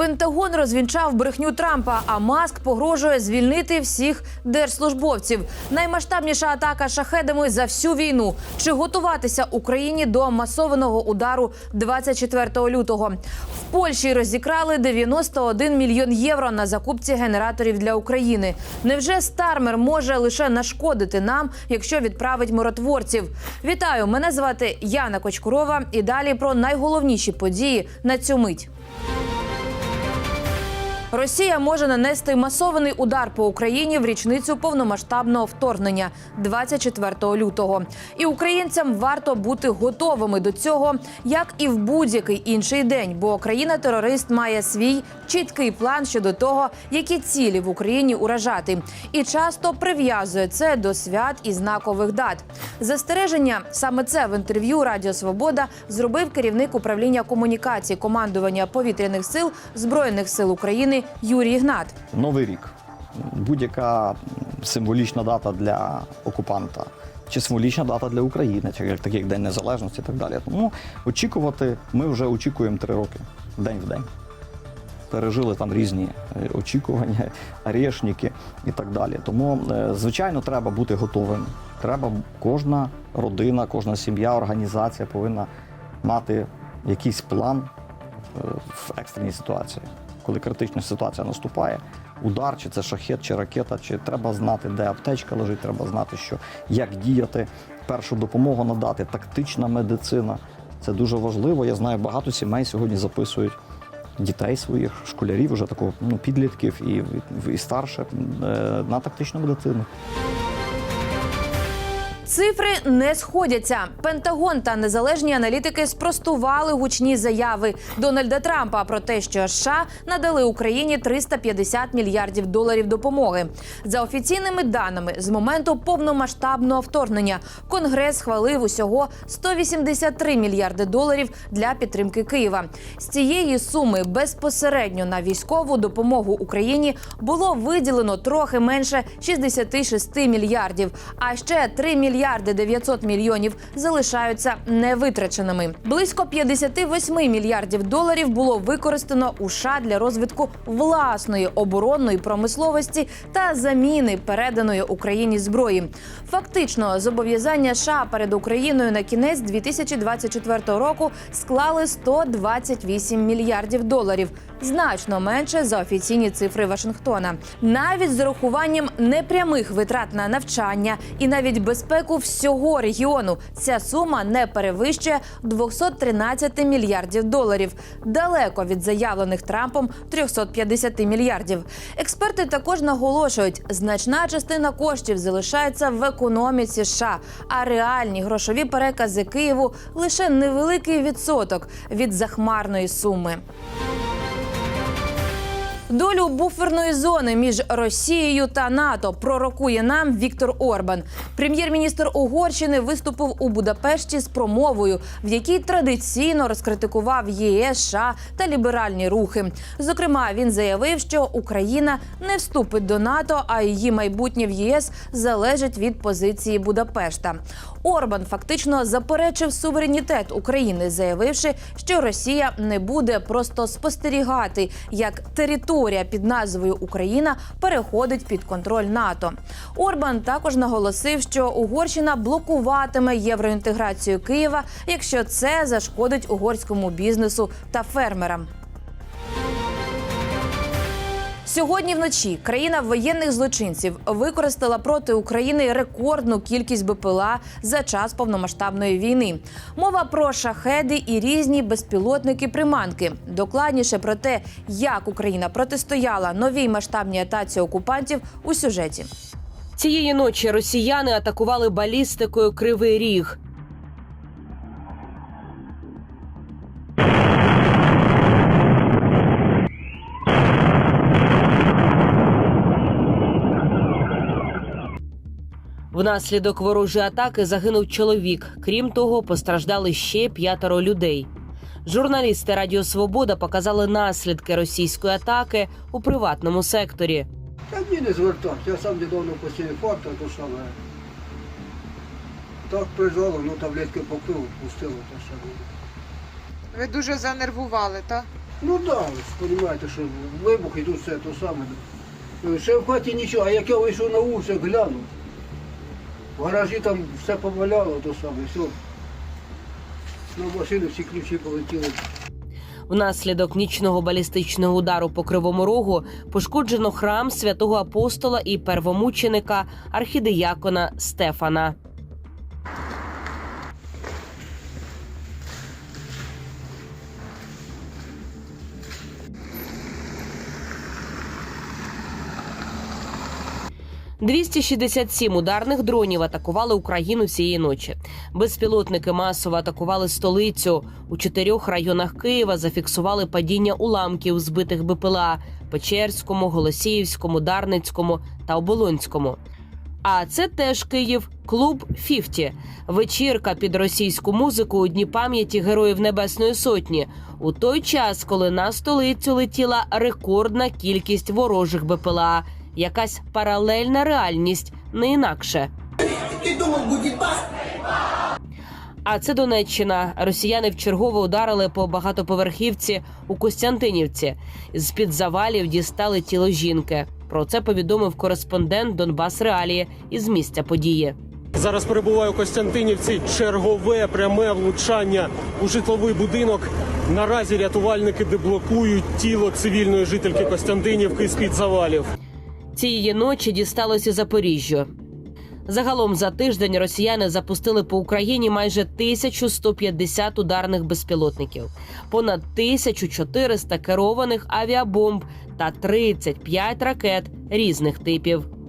Пентагон розвінчав брехню Трампа, а Маск погрожує звільнити всіх держслужбовців. Наймасштабніша атака шахедами за всю війну. Чи готуватися Україні до масованого удару 24 лютого? В Польщі розікрали 91 мільйон євро на закупці генераторів для України. Невже Стармер може лише нашкодити нам, якщо відправить миротворців? Вітаю! Мене звати Яна Кочкурова. І далі про найголовніші події на цю мить. Росія може нанести масований удар по Україні в річницю повномасштабного вторгнення 24 лютого. І українцям варто бути готовими до цього, як і в будь-який інший день, бо країна-терорист має свій чіткий план щодо того, які цілі в Україні уражати, і часто прив'язує це до свят і знакових дат. Застереження саме це в інтерв'ю Радіо Свобода зробив керівник управління комунікації командування повітряних сил збройних сил України Юрій Гнат. Новий рік. Будь-яка символічна дата для окупанта, чи символічна дата для України, чи як такий День Незалежності і так далі. Тому очікувати ми вже очікуємо три роки, день в день. Пережили там різні е, очікування, орешники і так далі. Тому, е, звичайно, треба бути готовим. Треба кожна родина, кожна сім'я, організація повинна мати якийсь план е, в екстреній ситуації. Коли критична ситуація наступає, удар, чи це шахет, чи ракета, чи треба знати, де аптечка лежить, треба знати, що як діяти, першу допомогу надати, тактична медицина. Це дуже важливо. Я знаю, багато сімей сьогодні записують дітей своїх, школярів, вже такого ну, підлітків і, і старше е, на тактичну медицину. Цифри не сходяться. Пентагон та незалежні аналітики спростували гучні заяви Дональда Трампа про те, що США надали Україні 350 мільярдів доларів допомоги. За офіційними даними, з моменту повномасштабного вторгнення Конгрес схвалив усього 183 мільярди доларів для підтримки Києва. З цієї суми безпосередньо на військову допомогу Україні було виділено трохи менше 66 мільярдів, а ще 3 мільярди 900 мільйонів залишаються невитраченими. Близько 58 мільярдів доларів було використано у США для розвитку власної оборонної промисловості та заміни переданої Україні зброї. Фактично, зобов'язання США перед Україною на кінець 2024 року склали 128 мільярдів доларів. Значно менше за офіційні цифри Вашингтона, навіть з урахуванням непрямих витрат на навчання і навіть безпеку всього регіону. Ця сума не перевищує 213 мільярдів доларів, далеко від заявлених Трампом 350 мільярдів. Експерти також наголошують, значна частина коштів залишається в економіці США, а реальні грошові перекази Києву лише невеликий відсоток від захмарної суми. Долю буферної зони між Росією та НАТО пророкує нам Віктор Орбан. Прем'єр-міністр Угорщини виступив у Будапешті з промовою, в якій традиційно розкритикував ЄС, США та ліберальні рухи. Зокрема, він заявив, що Україна не вступить до НАТО, а її майбутнє в ЄС залежить від позиції Будапешта. Орбан фактично заперечив суверенітет України, заявивши, що Росія не буде просто спостерігати, як територія під назвою Україна переходить під контроль НАТО. Орбан також наголосив, що Угорщина блокуватиме євроінтеграцію Києва, якщо це зашкодить угорському бізнесу та фермерам. Сьогодні вночі країна воєнних злочинців використала проти України рекордну кількість БПЛА за час повномасштабної війни. Мова про шахеди і різні безпілотники приманки. Докладніше про те, як Україна протистояла новій масштабній атаці окупантів у сюжеті. Цієї ночі росіяни атакували балістикою Кривий Ріг. Внаслідок ворожої атаки загинув чоловік. Крім того, постраждали ще п'ятеро людей. Журналісти Радіо Свобода показали наслідки російської атаки у приватному секторі. Та ні, не звертався. Я сам недавно посів факт, то саме. Так прижало, ну таблетки попив, пустило, то ще буде. Ви дуже занервували, так? Ну так, да, ви ж розумієте, що вибух і тут все то саме. Ще в хаті нічого, а як я вийшов на вулицю, глянув. В гаражі там все поваляло, то саме, все. На машини всі ключі полетіли. Внаслідок нічного балістичного удару по кривому рогу пошкоджено храм святого апостола і первомученика архідеякона Стефана. «267 ударних дронів атакували Україну цієї ночі. Безпілотники масово атакували столицю. У чотирьох районах Києва зафіксували падіння уламків збитих БПЛА Печерському, Голосіївському, Дарницькому та Оболонському. А це теж Київ, клуб «Фіфті». Вечірка під російську музику у дні пам'яті героїв Небесної Сотні. У той час, коли на столицю летіла рекордна кількість ворожих БПЛА, якась паралельна реальність, не інакше. А це Донеччина. Росіяни вчергово ударили по багатоповерхівці у Костянтинівці. З під завалів дістали тіло жінки. Про це повідомив кореспондент Донбас Реалії із місця події. Зараз перебуваю у Костянтинівці. Чергове пряме влучання у житловий будинок. Наразі рятувальники деблокують тіло цивільної жительки Костянтинівки з під завалів. Цієї ночі дісталося Запоріжжю. Загалом за тиждень росіяни запустили по Україні майже 1150 ударних безпілотників, понад 1400 керованих авіабомб та 35 ракет різних типів.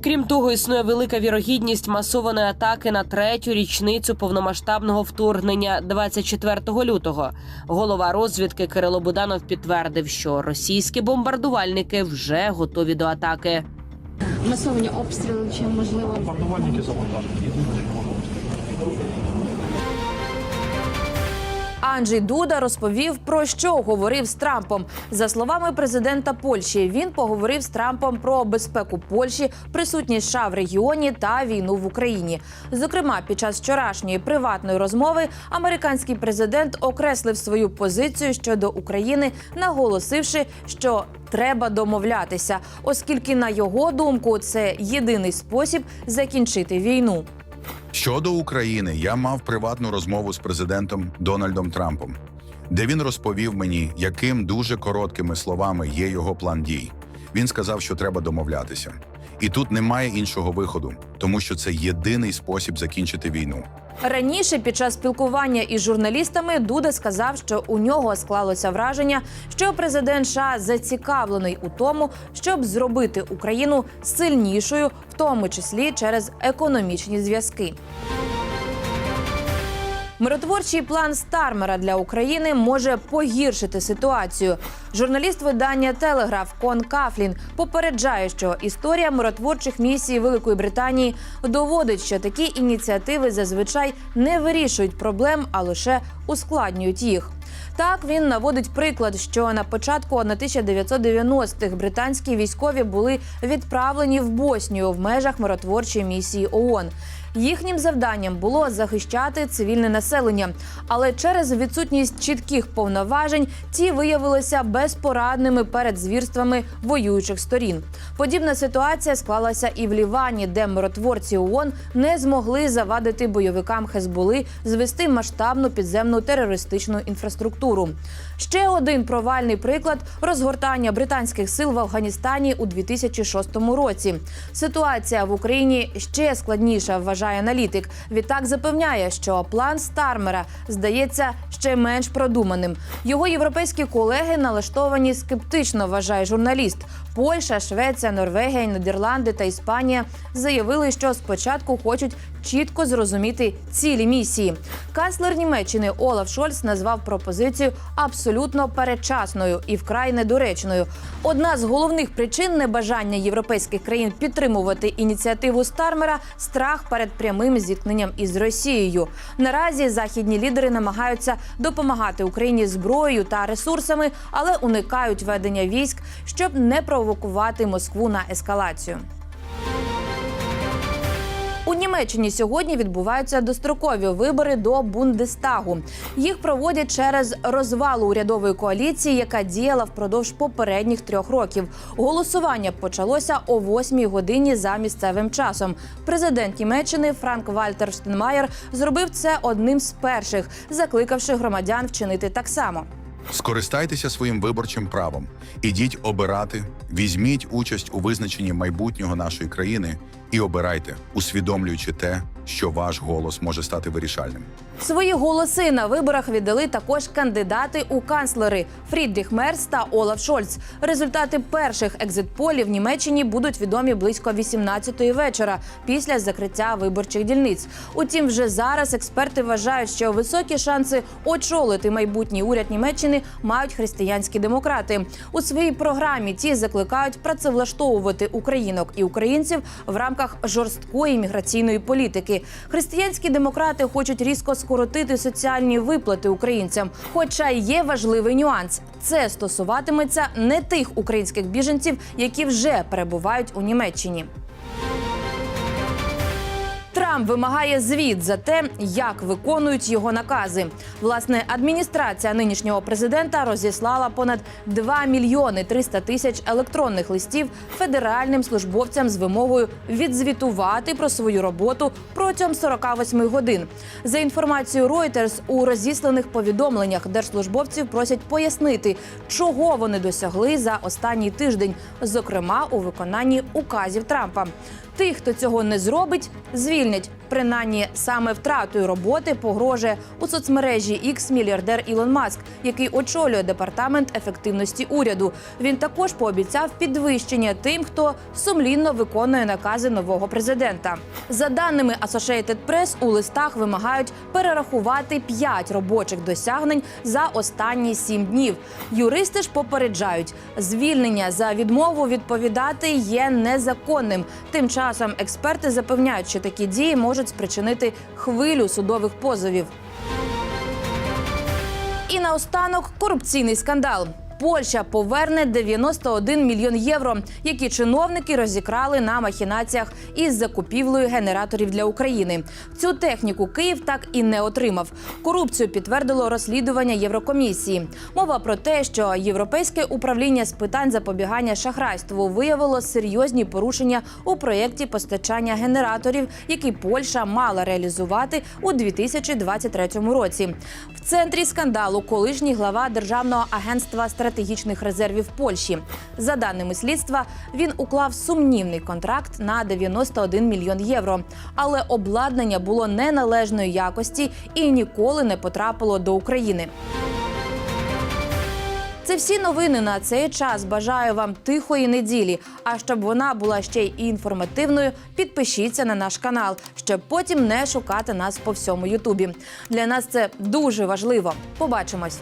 Крім того, існує велика вірогідність масованої атаки на третю річницю повномасштабного вторгнення 24 лютого. Голова розвідки Кирило Буданов підтвердив, що російські бомбардувальники вже готові до атаки. масовані обстріли, чи можливо Анджей Дуда розповів про що говорив з Трампом. За словами президента Польщі, він поговорив з Трампом про безпеку Польщі, присутність США в регіоні та війну в Україні. Зокрема, під час вчорашньої приватної розмови американський президент окреслив свою позицію щодо України, наголосивши, що треба домовлятися, оскільки на його думку це єдиний спосіб закінчити війну. Щодо України, я мав приватну розмову з президентом Дональдом Трампом, де він розповів мені, яким дуже короткими словами є його план дій. Він сказав, що треба домовлятися. І тут немає іншого виходу, тому що це єдиний спосіб закінчити війну. Раніше під час спілкування із журналістами Дуда сказав, що у нього склалося враження, що президент США зацікавлений у тому, щоб зробити Україну сильнішою, в тому числі через економічні зв'язки. Миротворчий план Стармера для України може погіршити ситуацію. Журналіст видання Телеграф Кон Кафлін попереджає, що історія миротворчих місій Великої Британії доводить, що такі ініціативи зазвичай не вирішують проблем, а лише ускладнюють їх. Так він наводить приклад, що на початку 1990-х британські військові були відправлені в Боснію в межах миротворчої місії ООН. Їхнім завданням було захищати цивільне населення, але через відсутність чітких повноважень ті виявилися безпорадними перед звірствами воюючих сторін. Подібна ситуація склалася і в Лівані, де миротворці ООН не змогли завадити бойовикам Хезболи звести масштабну підземну терористичну інфраструктуру. Ще один провальний приклад розгортання британських сил в Афганістані у 2006 році. Ситуація в Україні ще складніша, вважає аналітик. Відтак запевняє, що план Стармера здається ще менш продуманим. Його європейські колеги налаштовані скептично, вважає журналіст. Польща, Швеція, Норвегія, Нідерланди та Іспанія заявили, що спочатку хочуть чітко зрозуміти цілі місії. Канцлер Німеччини Олаф Шольц назвав пропозицію абсолютно передчасною і вкрай недоречною. Одна з головних причин небажання європейських країн підтримувати ініціативу Стармера страх перед прямим зіткненням із Росією. Наразі західні лідери намагаються допомагати Україні зброєю та ресурсами, але уникають ведення військ, щоб не провокувати Москву на ескалацію. У Німеччині сьогодні відбуваються дострокові вибори до Бундестагу. Їх проводять через розвал урядової коаліції, яка діяла впродовж попередніх трьох років. Голосування почалося о 8 годині за місцевим часом. Президент Німеччини Франк Вальтер Штенмаєр зробив це одним з перших, закликавши громадян вчинити так само. Скористайтеся своїм виборчим правом, ідіть обирати, візьміть участь у визначенні майбутнього нашої країни і обирайте, усвідомлюючи те, що ваш голос може стати вирішальним. Свої голоси на виборах віддали також кандидати у канцлери Фрідріх Мерц та Олаф Шольц. Результати перших екзитполів в Німеччині будуть відомі близько 18-ї вечора після закриття виборчих дільниць. Утім, вже зараз експерти вважають, що високі шанси очолити майбутній уряд Німеччини мають християнські демократи. У своїй програмі ті закликають працевлаштовувати українок і українців в рамках жорсткої міграційної політики. Християнські демократи хочуть різко скоротити соціальні виплати українцям. Хоча є важливий нюанс: це стосуватиметься не тих українських біженців, які вже перебувають у Німеччині. Трамп вимагає звіт за те, як виконують його накази. Власне, адміністрація нинішнього президента розіслала понад 2 мільйони 300 тисяч електронних листів федеральним службовцям з вимогою відзвітувати про свою роботу протягом 48 годин. За інформацією Reuters, у розісланих повідомленнях держслужбовців просять пояснити, чого вони досягли за останній тиждень, зокрема у виконанні указів Трампа. Тих, хто цього не зробить, звільнять. Принаймні саме втратою роботи погрожує у соцмережі X мільярдер Ілон Маск, який очолює департамент ефективності уряду. Він також пообіцяв підвищення тим, хто сумлінно виконує накази нового президента. За даними Associated Press, у листах вимагають перерахувати 5 робочих досягнень за останні 7 днів. Юристи ж попереджають, звільнення за відмову відповідати є незаконним. Тим часом експерти запевняють, що такі дії можуть спричинити хвилю судових позовів. І наостанок корупційний скандал. Польща поверне 91 мільйон євро, які чиновники розікрали на махінаціях із закупівлею генераторів для України. Цю техніку Київ так і не отримав. Корупцію підтвердило розслідування Єврокомісії. Мова про те, що європейське управління з питань запобігання шахрайству виявило серйозні порушення у проєкті постачання генераторів, який Польща мала реалізувати у 2023 році. В центрі скандалу колишній глава державного агентства стратегічних резервів Польщі. За даними слідства, він уклав сумнівний контракт на 91 мільйон євро. Але обладнання було неналежної якості і ніколи не потрапило до України. Це всі новини на цей час. Бажаю вам тихої неділі. А щоб вона була ще й інформативною, підпишіться на наш канал, щоб потім не шукати нас по всьому Ютубі. Для нас це дуже важливо. Побачимось.